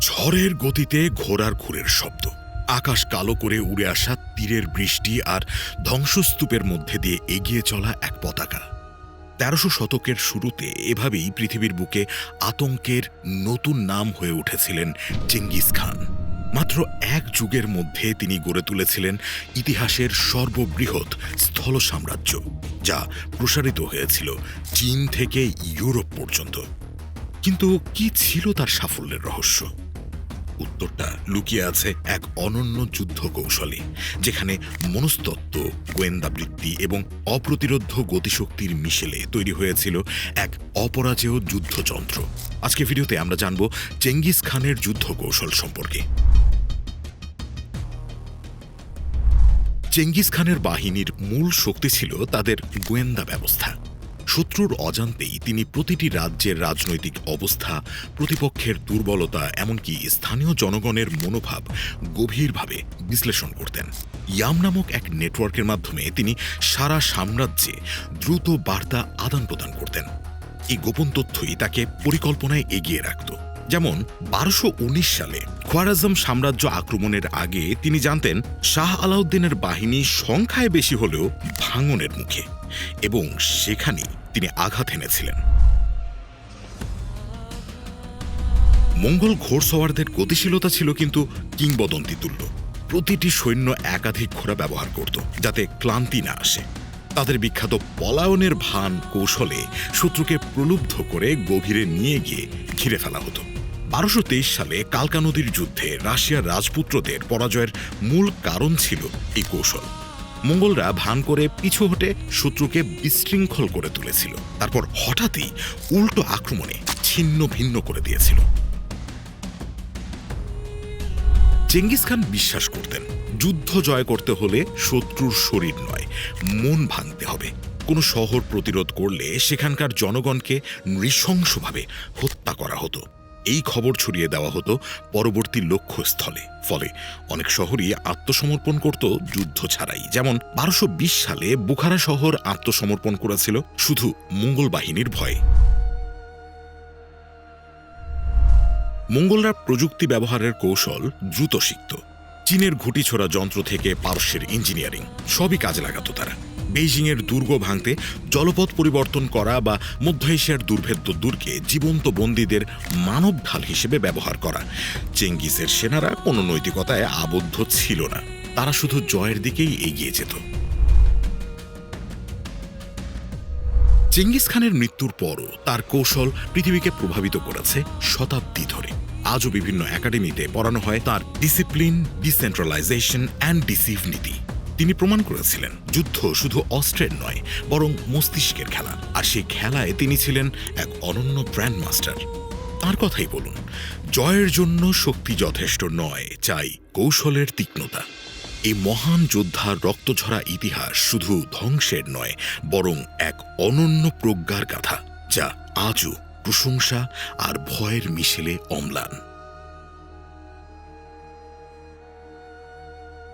ঝড়ের গতিতে ঘোড়ার খুরের শব্দ। আকাশ কালো করে উড়ে আসা তীরের বৃষ্টি আর ধ্বংসস্তূপের মধ্যে দিয়ে এগিয়ে চলা এক পতাকা। তেরোশো শতকের শুরুতে এভাবেই পৃথিবীর বুকে আতঙ্কের নতুন নাম হয়ে উঠেছিলেন চেঙ্গিস খান। মাত্র এক যুগের মধ্যে তিনি গড়ে তুলেছিলেন ইতিহাসের সর্ববৃহৎ স্থল সাম্রাজ্য, যা প্রসারিত হয়েছিল চীন থেকে ইউরোপ পর্যন্ত। কিন্তু কি ছিল তার সাফল্যের রহস্য? উত্তরটা লুকিয়ে আছে এক অনন্য যুদ্ধ কৌশলে যেখানে মনস্তত্ত্ব, গোয়েন্দাবৃত্তি এবং অপ্রতিরোধ গতিশক্তির মিশেলে তৈরি হয়েছিল এক অপরাজেয় যুদ্ধযন্ত্র। আজকে ভিডিওতে আমরা জানব চেঙ্গিস খানের যুদ্ধ কৌশল সম্পর্কে। চেঙ্গিস খানের বাহিনীর মূল শক্তি ছিল তাদের গোয়েন্দা ব্যবস্থা। শত্রুর অজান্তেই তিনি প্রতিটি রাজ্যের রাজনৈতিক অবস্থা, প্রতিপক্ষের দুর্বলতা, এমনকি স্থানীয় জনগণের মনোভাব গভীরভাবে বিশ্লেষণ করতেন। ইয়াম নামক এক নেটওয়ার্কের মাধ্যমে তিনি সারা সাম্রাজ্যে দ্রুত বার্তা আদান প্রদান করতেন। এই গোপন তথ্যই তাকে পরিকল্পনায় এগিয়ে রাখত। যেমন, বারোশো সালে খোয়ারাজম সাম্রাজ্য আক্রমণের আগে তিনি জানতেন, শাহ আলাউদ্দিনের বাহিনী সংখ্যায় বেশি হলেও ভাঙনের মুখে এবং সেখানেই তিনি আঘাত এনেছিলেন। মঙ্গল ঘোড়সওয়ারদের গতিশীলতা ছিল কিন্তু কিংবদন্তি তুল্য প্রতিটি সৈন্য একাধিক ঘোড়া ব্যবহার করত, যাতে ক্লান্তি না আসে। তাদের বিখ্যাত পলায়নের ভান কৌশলে শত্রুকে প্রলুব্ধ করে গভীরে নিয়ে গিয়ে ঘিরে ফেলা হতো। বারোশো সালে কালকা নদীর যুদ্ধে রাশিয়ার রাজপুত্রদের পরাজয়ের মূল কারণ ছিল এই কৌশল। মঙ্গলরা ভান করে পিছু হটে শত্রুকে বিশৃঙ্খল করে তুলেছিল। তারপর হঠাৎই উল্টো আক্রমণে ছিন্ন ভিন্ন করে দিয়েছিল। চেঙ্গিস খান বিশ্বাস করতেন, যুদ্ধ জয় করতে হলে শত্রুর শরীর নয়, মন ভাঙতে হবে। কোনো শহর প্রতিরোধ করলে সেখানকার জনগণকে নৃশংসভাবে হত্যা করা হতো। এই খবর ছড়িয়ে দেওয়া হতো পরবর্তী লক্ষ্যস্থলে। ফলে অনেক শহরই আত্মসমর্পণ করত যুদ্ধ ছাড়াই। যেমন বারোশো সালে বুখারা শহর আত্মসমর্পণ করেছিল শুধু মঙ্গল বাহিনীর ভয়ে। মঙ্গলরা প্রযুক্তি ব্যবহারের কৌশল দ্রুত শিখত। চীনের ঘুটি ছোড়া যন্ত্র থেকে পারস্যের ইঞ্জিনিয়ারিং সবই কাজে লাগাত তারা। বেইজিংয়ের দুর্গ ভাঙতে জলপথ পরিবর্তন করা বা মধ্য এশিয়ার দুর্ভেদ্য দুর্গে জীবন্ত বন্দীদের মানব ঢাল হিসেবে ব্যবহার করা। চেঙ্গিসের সেনারা কোনো নৈতিকতায় আবদ্ধ ছিল না। তারা শুধু জয়ের দিকেই এগিয়ে যেত। চেঙ্গিস খানের মৃত্যুর পরও তার কৌশল পৃথিবীকে প্রভাবিত করেছে শতাব্দী ধরে। আজও বিভিন্ন একাডেমিতে পড়ানো হয় তার ডিসিপ্লিন ডিসেন্ট্রালাইজেশন অ্যান্ড ডিসিভ নীতি। তিনি প্রমাণ করেছিলেন, যুদ্ধ শুধু অস্ত্রের নয়, বরং মস্তিষ্কের খেলা। আর সেই খেলায় তিনি ছিলেন এক অনন্য ব্র্যান্ড মাস্টার। তার কথাই বলুন, জয়ের জন্য শক্তি যথেষ্ট নয়, চাই কৌশলের তীক্ষ্ণতা। এই মহান যোদ্ধার রক্তঝরা ইতিহাস শুধু ধ্বংসের নয়, বরং এক অনন্য প্রজ্ঞার গাথা, যা আজও প্রশংসা আর ভয়ের মিশেলে অম্লান।